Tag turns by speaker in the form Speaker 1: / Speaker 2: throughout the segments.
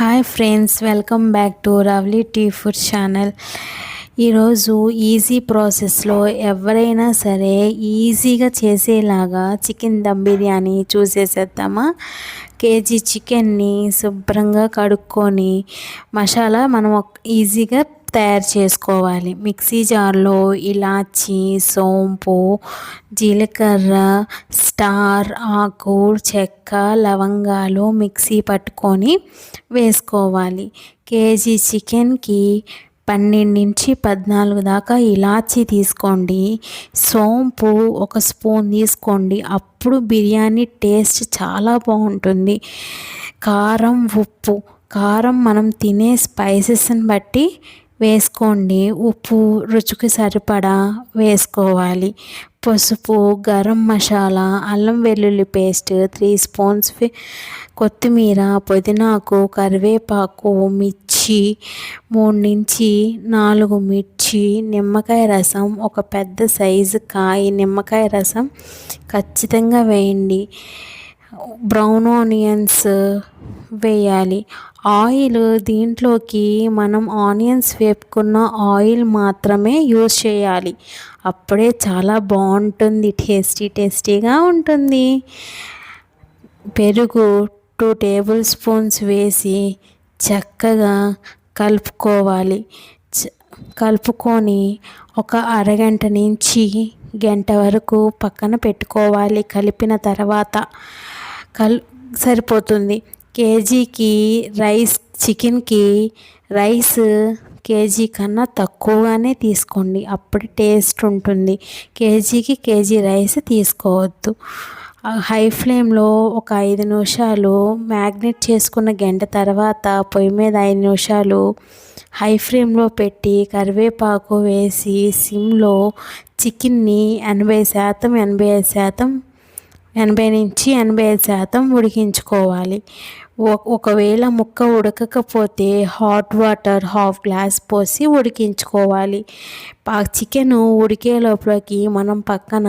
Speaker 1: Hi friends welcome back to Ravli T food channel ఈరోజు easy ప్రాసెస్లో ఎవరైనా సరే ఈజీగా చేసేలాగా చికెన్ దమ్ బిర్యానీ చూసేసేద్దామా కేజీ చికెన్ని శుభ్రంగా కడుక్కొని మసాలా మనం ఈజీగా తయారు చేసుకోవాలి. మిక్సీ జార్లో ఇలాచి సోంపు జీలకర్ర స్టార్ ఆకు చెక్క లవంగాలు మిక్సీ పట్టుకొని వేసుకోవాలి. కేజీ చికెన్కి పన్నెండు నుంచి పద్నాలుగు దాకా ఇలాచి తీసుకోండి. సోంపు ఒక స్పూన్ తీసుకోండి. అప్పుడు బిర్యానీ టేస్ట్ చాలా బాగుంటుంది. కారం ఉప్పు. కారం మనం తినే స్పైసెస్ని బట్టి వేసుకోండి. ఉప్పు రుచికి సరిపడా వేసుకోవాలి. పసుపు గరం మసాలా అల్లం వెల్లుల్లి పేస్ట్ త్రీ స్పూన్స్ కొత్తిమీర పుదీనాకు కరివేపాకు మిర్చి మూడు నుంచి నాలుగు మిర్చి నిమ్మకాయ రసం ఒక పెద్ద సైజు కాయ నిమ్మకాయ రసం ఖచ్చితంగా వేయండి. బ్రౌన్ ఆనియన్స్ వేయాలి. ఆయిల్ దీంట్లోకి మనం ఆనియన్స్ వేపుకున్న ఆయిల్ మాత్రమే యూజ్ చేయాలి. అప్పుడే చాలా బాగుంటుంది టేస్టీ టేస్టీగా ఉంటుంది. పెరుగు టూ టేబుల్ స్పూన్స్ వేసి చక్కగా కలుపుకోవాలి. కలుపుకొని ఒక అరగంట నుంచి గంట వరకు పక్కన పెట్టుకోవాలి. కలిపిన తర్వాత కల్ సరిపోతుంది. కేజీకి రైస్ చికెన్కి రైస్ కేజీ కన్నా తక్కువగానే తీసుకోండి. అప్పుడు టేస్ట్ ఉంటుంది. కేజీకి కేజీ రైస్ తీసుకోవద్దు. హై ఫ్లేమ్లో ఒక ఐదు నిమిషాలు మ్యాగ్నెట్ చేసుకున్న గంట తర్వాత పొయ్యి మీద ఐదు నిమిషాలు హై ఫ్లేమ్లో పెట్టి కరివేపాకు వేసి సిమ్లో చికెన్ని ఎనభై శాతం ఎనభై ఐదు శాతం ఎనభై నుంచి ఎనభై ఐదు శాతం ఉడికించుకోవాలి. ఒకవేళ ముక్క ఉడకకపోతే హాట్ వాటర్ హాఫ్ గ్లాస్ పోసి ఉడికించుకోవాలి. చికెన్ ఉడికే లోపలికి మనం పక్కన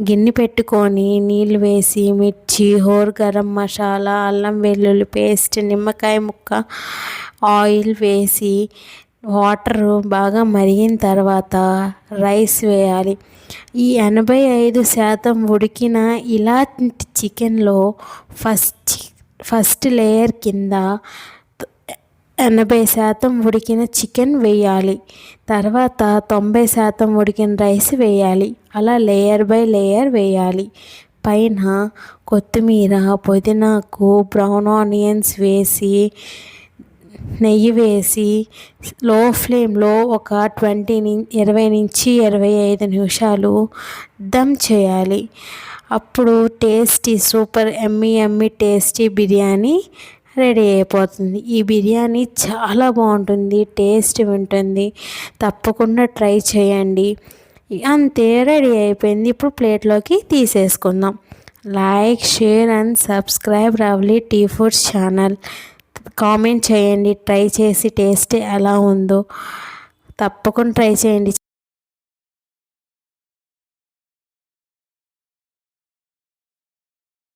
Speaker 1: గిన్నె పెట్టుకొని నీళ్ళు వేసి మిర్చి హోర్ గరం మసాలా అల్లం వెల్లుల్లి పేస్ట్ నిమ్మకాయ ముక్క ఆయిల్ వేసి వాటర్ బాగా మరిగిన తర్వాత రైస్ వేయాలి. ఈ ఎనభై ఐదు శాతం ఉడికిన ఇలాంటి చికెన్లో ఫస్ట్ ఫస్ట్ లేయర్ కింద ఎనభై శాతం ఉడికిన చికెన్ వేయాలి. తర్వాత తొంభై శాతం ఉడికిన రైస్ వేయాలి. అలా లేయర్ బై లేయర్ వేయాలి. పైన కొత్తిమీర పుదీనాకు బ్రౌన్ ఆనియన్స్ వేసి నెయ్యి వేసి లో ఫ్లేమ్లో ఒక ట్వంటీ ఇరవై నుంచి ఇరవై ఐదు నిమిషాలు దమ్ చేయాలి. అప్పుడు tasty super yummy yummy tasty biryani ready అయిపోతుంది. ఈ బిర్యానీ చాలా బాగుంటుంది టేస్ట్ ఉంటుంది తప్పకుండా ట్రై చేయండి. అంతే రెడీ అయిపోయింది. ఇప్పుడు ప్లేట్లోకి తీసేసుకుందాం. Like share and subscribe Ravli T foods channel. Comment చేయండి ట్రై చేసి టేస్ట్ ఎలా ఉందో. తప్పకుండా ట్రై చేయండి.